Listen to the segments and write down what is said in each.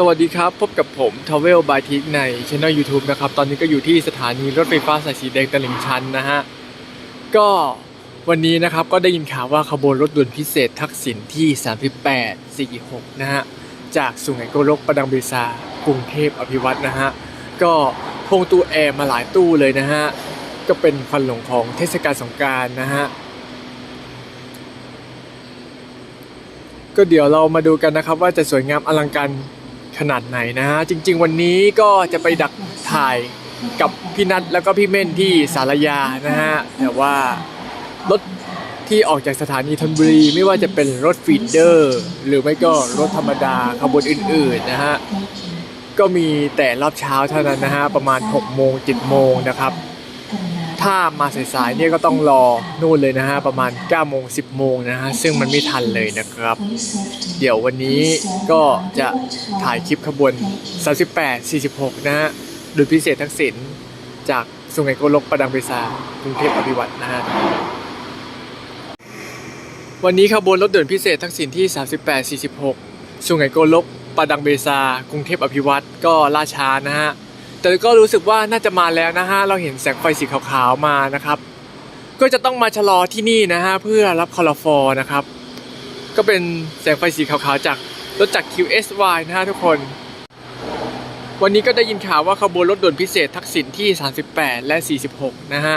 สวัสดีครับ พบกับผม t r a v e l by t i k ในช่อง YouTube นะครับ ตอนนี้ก็อยู่ที่สถานีรถไฟฟ้าสายสีแดงตลิ่งชันนะฮะ ก็วันนี้นะครับก็ได้ยินข่าวว่าขบวนรถด่วนพิเศษทักษิณที่ 38 46 นะฮะ จากสุไหงโกลกประดังเบซากรุงเทพอภิวัตนะฮะ ก็พงตู้แอร์มาหลายตู้เลยนะฮะ ก็เป็นควันหลงของเทศกาลสงการนะฮะก็เดี๋ยวเรามาดูกันนะครับว่าจะสวยงามอลังการ ขนาดไหนนะฮะจริง ๆ วันนี้ก็จะไปดักถ่ายกับพี่นัทแล้วก็พี่เม่นที่สารยานะฮะแต่ว่ารถที่ออกจากสถานีธนบุรีไม่ว่าจะเป็นรถฟีดเดอร์ หรือไม่ก็รถธรรมดาขบวนอื่น ๆ นะฮะก็มีแต่รอบเช้าเท่านั้นนะฮะประมาณ6โมง7โมงนะครับ ถ้ามาสายๆเนี่ยก็ต้องรอนู่นเลยนะฮะประมาณ9โมง10โมงนะฮะซึ่งมันไม่ทันเลยนะครับ เดี๋ยววันนี้ก็จะถ่ายคลิปขบวน 38 46 นะฮะโดยพิเศษทักษิณจากสุไหงโกลกประดังเบซากรุงเทพอภิวัตนะฮะวันนี้ขบวนรถด่วนพิเศษทักษิณที่ 38 46 สุไหงโกลกประดังเบซากรุงเทพอภิวัตก็ล่าช้านะฮะ แต่ก็รู้สึกว่าน่าจะมาแล้วนะฮะเราเห็นแสงไฟสีขาวๆมานะครับ ก็จะต้องมาชะลอที่นี่นะฮะเพื่อรับคอลฟอร์นะครับ ก็เป็นแสงไฟสีขาวๆจากรถจาก QSY นะฮะทุกคน วันนี้ก็ได้ยินข่าวว่าขบวนรถด่วนพิเศษทักษิณที่ 38 และ 46 นะฮะ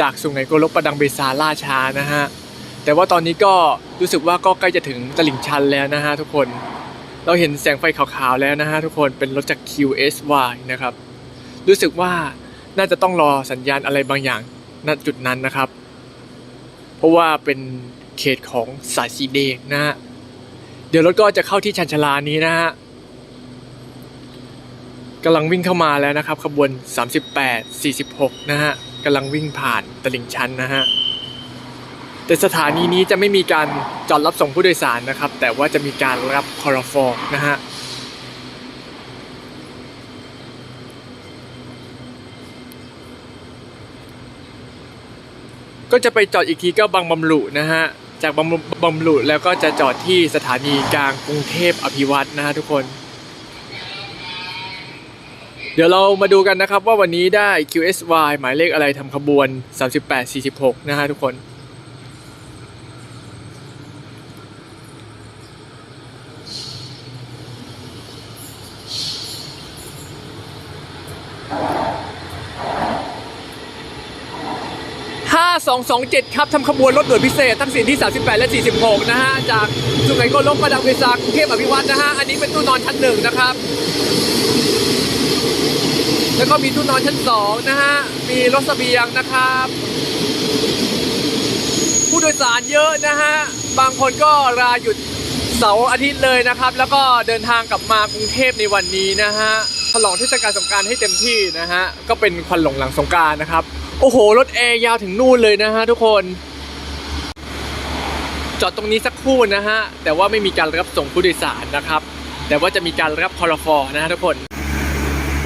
จากสุไหงโกลกประดังเบซาล่าช้านะฮะ แต่ว่าตอนนี้ก็รู้สึกว่าก็ใกล้จะถึงตลิ่งชันแล้วนะฮะทุกคน เราเห็นแสงไฟขาวๆแล้วนะฮะทุกคนเป็นรถจาก QSY นะครับ รู้สึกว่าน่าจะต้องรอสัญญาณอะไรบางอย่างณจุดนั้นนะครับ เพราะว่าเป็นเขตของสายสีแดงนะฮะเดี๋ยวรถก็จะเข้าที่ชันชลานี้นะฮะกำลังวิ่งเข้ามาแล้วนะครับ ขบวน 38 46 นะฮะกำลังวิ่งผ่านตลิ่งชันนะฮะ แต่สถานีนี้จะไม่มีการจอดรับส่งผู้โดยสารนะครับ แต่ว่าจะมีการรับคอร์ฟอร์นะฮะก็จะไปจอดอีกทีก็บางบำรุนะฮะ จากบางบำรุแล้วก็จะจอดที่สถานีกลางกรุงเทพอภิวัตนะฮะทุกคน เดี๋ยวเรามาดูกันนะครับว่าวันนี้ได้ QSY หมายเลขอะไรทำขบวน 3846 นะฮะทุกคน 227 ครับทำขบวนรถด่วนพิเศษทั้งสินที่ 38 และ 46 นะฮะ จากสุไหงโกลกประดังเวซากรุงเทพอภิวัฒนะฮะ อันนี้เป็นตู้นอนชั้นหนึ่งนะครับ แล้วก็มีตู้นอนชั้นสองนะฮะ มีรถเสบียงนะครับ ผู้โดยสารเยอะนะฮะ บางคนก็ลาหยุด เสาร์อาทิตย์เลยนะครับ แล้วก็เดินทางกลับมากรุงเทพในวันนี้นะฮะฉลองเทศกาลสงการให้เต็มที่นะฮะก็เป็นควันหลงหลังสงการนะครับ โอ้โหรถแอร์ยาวถึงนู่นเลยนะฮะทุกคน จอดตรงนี้สักครู่นะฮะแต่ว่าไม่มีการรับส่งผู้โดยสารนะครับ แต่ว่าจะมีการรับคอรฟอนะฮะทุกคน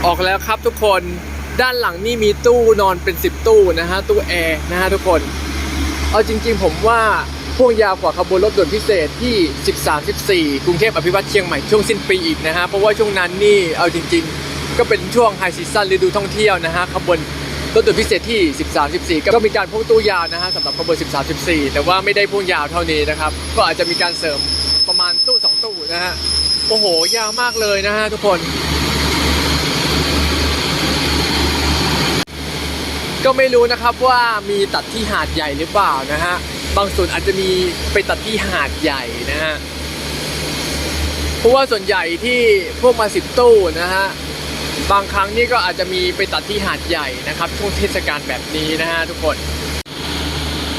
ออกแล้วครับทุกคนด้านหลังนี่มีตู้นอนเป็น 10 ตู้นะฮะตู้แอร์นะฮะทุกคน เอาจริง ๆ ผมว่า พ่วงยาวกว่าขบวนรถด่วนพิเศษที่ 13 14 กรุงเทพอภิวัตเชียงใหม่ช่วงสิ้นปีอีกนะฮะ เพราะว่าช่วงนั้นนี่เอาจริง ๆ ก็เป็นช่วงไฮซีซั่นฤดูท่องเที่ยวนะฮะขบวนรถด่วนพิเศษที่ 13 14 ก็มีการพ่วงตู้ยาวนะฮะสำหรับขบวน 13 14 แต่ว่าไม่ได้พ่วงยาวเท่านี้นะครับ ก็อาจจะมีการเสริมประมาณตู้ 2 ตู้นะฮะ โอ้โห ยาวมากเลยนะฮะทุกคน ก็ไม่รู้นะครับว่ามีตัดที่หาดใหญ่หรือเปล่านะฮะ บางส่วนอาจจะมีไปตัดที่หาดใหญ่นะฮะเพราะว่าส่วนใหญ่ที่พวกมาสิบตู้นะฮะบางครั้งนี่ก็อาจจะมีไปตัดที่หาดใหญ่นะครับ ช่วงเทศกาลแบบนี้นะฮะทุกคน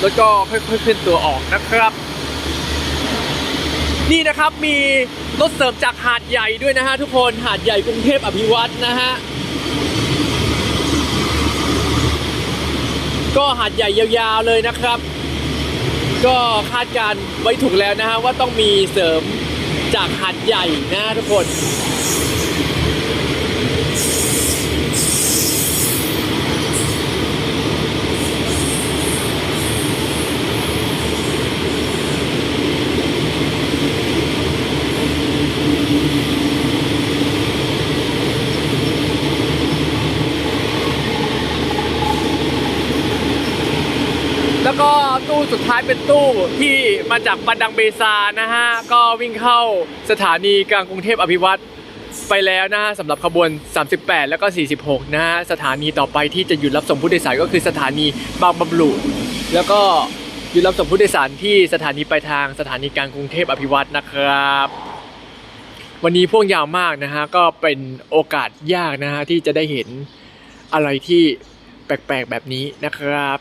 แล้วก็ค่อยๆเคลื่อนตัวออกนะครับ นี่นะครับมีรถเสริมจากหาดใหญ่ด้วยนะฮะทุกคนหาดใหญ่กรุงเทพอภิวัตนะฮะก็หาดใหญ่ยาวๆเลยนะครับ ก็คาดการไว้ถูกแล้วนะฮะว่าต้องมีเสริมจากหัดใหญ่นะทุกคน แล้วก็ตู้สุดท้ายเป็นตู้ที่มาจากบันดังเบซานะฮะ ก็วิ่งเข้าสถานีกลางกรุงเทพอภิวัตรไปแล้วนะฮะสำหรับขบวน 38 แล้วก็ 46 นะฮะ สถานีต่อไปที่จะหยุดรับส่งผู้โดยสารก็คือสถานีบางบำรุแล้วก็หยุดรับส่งผู้โดยสารที่สถานีปลายทางสถานีกลางกรุงเทพอภิวัตรนะครับวันนี้พ่วงยาวมากนะฮะก็เป็นโอกาสยากนะฮะที่จะได้เห็นอะไรที่แปลกๆแบบนี้นะครับ